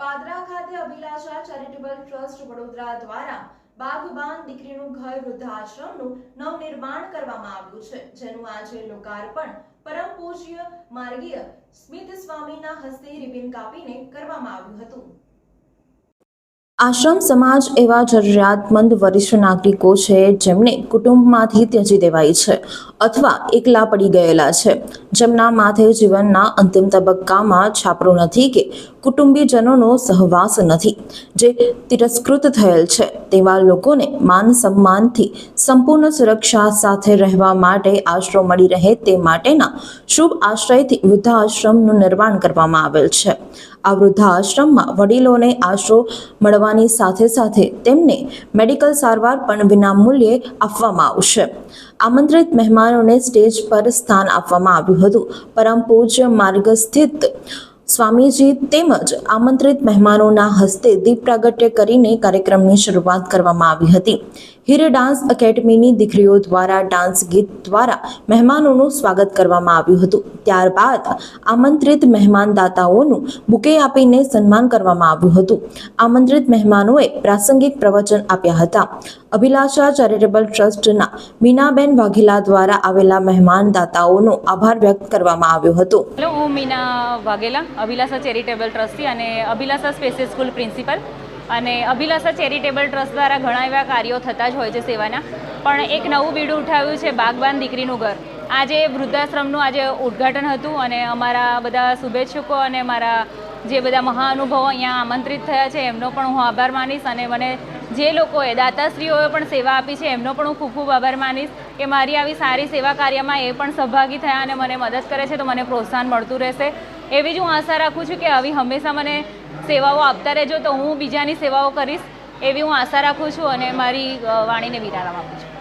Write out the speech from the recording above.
પાદરા ખાતે અભિલાષા charitable trust Vadodara દ્વારા બાગબાન દીકરીનું ઘર વૃદ્ધાશ્રમનું નવનિર્માણ કરવામાં આવ્યું છે, જેનું આજે લોકાર્પણ પરમ પૂજ્ય માર્ગીય સ્મિત સ્વામીના હસ્તે રિબિન કાપીને કરવામાં આવ્યું હતું. આશ્રમ સમાજ એવા જરૂરિયાતમંદ વરિષ્ઠ નાગરિકો છે, જેમને કુટુંબમાંથી ત્યજી દેવાય છે અથવા એકલા પડી ગયેલા છે. જેમના માથે જીવનના અંતિમ તબક્કામાં છાપરો નથી કે કુટુંબીજનોનો સહવાસ નથી. જે તિરસ્કૃત થયેલ છે, તેવા લોકોને માન સન્માનથી સંપૂર્ણ સુરક્ષા સાથે રહેવા માટે આશરો મળી રહે તે માટેના શુભ આશ્રયથી વૃદ્ધાશ્રમનું નિર્માણ કરવામાં આવેલ છે. આ વૃદ્ધાશ્રમમાં વડીલોને આશરો મળવાની સાથે સાથે તેમને મેડિકલ સારવાર પણ વિનામૂલ્યે આપવામાં આવશે. આમંત્રિત મહેમાનોને સ્ટેજ પર સ્થાન આપવામાં આવ્યું હતું. પરમ પૂજ્ય માર્ગ સ્થિત સ્વામીજી તેમજ આમંત્રિત મહેમાનોના હસ્તે દીપ પ્રાગટ્ય કરીને કાર્યક્રમની શરૂઆત કરવામાં આવી હતી. હીર ડાન્સ એકેડમીની દીકરીઓ દ્વારા ડાન્સ ગીત દ્વારા મહેમાનોનું સ્વાગત કરવામાં આવ્યું હતું. ત્યારબાદ આમંત્રિત મહેમાનદાતાઓનું બુકે આપીને સન્માન કરવામાં આવ્યું હતું. આમંત્રિત મહેમાનોએ પ્રાસંગિક પ્રવચન આપ્યા હતા. અભિલાષા ચેરિટેબલ ટ્રસ્ટના મીનાબેન વાઘેલા દ્વારા આવેલા મહેમાનદાતાઓનો આભાર વ્યક્ત કરવામાં આવ્યો હતો. હેલો, હું મીના વાઘેલા. અભિલાષા ચેરિટેબલ ટ્રસ્ટી અને અભિલાષા સ્પેસિસ સ્કૂલ પ્રિન્સિપલ. અને અભિલાષા ચેરિટેબલ ટ્રસ્ટ દ્વારા ઘણા એવા કાર્યો થતા જ હોય છે સેવાના. પણ એક નવું બીડું ઉઠાવ્યું છે બાગબાન દીકરીનું ઘર. આજે વૃદ્ધાશ્રમનું આજે ઉદ્ઘાટન હતું અને અમારા બધા શુભેચ્છુકો અને મારા જે બધા મહાનુભવો અહીંયા આમંત્રિત થયા છે, એમનો પણ હું આભાર માનીશ અને મને જે લોકોએ દાતાશ્રીઓએ પણ સેવા આપી છે, એમનો પણ હું ખૂબ ખૂબ આભાર માનીશ કે મારી આવી સારી સેવા કાર્યમાં એ પણ સહભાગી થયા અને મને મદદ કરે છે, તો મને પ્રોત્સાહન મળતું રહેશે. એવી જ હું આશા રાખું છું કે આવી હંમેશા મને સેવાઓ આપતા રહેજો તો હું બીજાની સેવાઓ કરીશ, એવી હું આશા રાખું છું અને મારી વાણીને વિરામ આપું છું.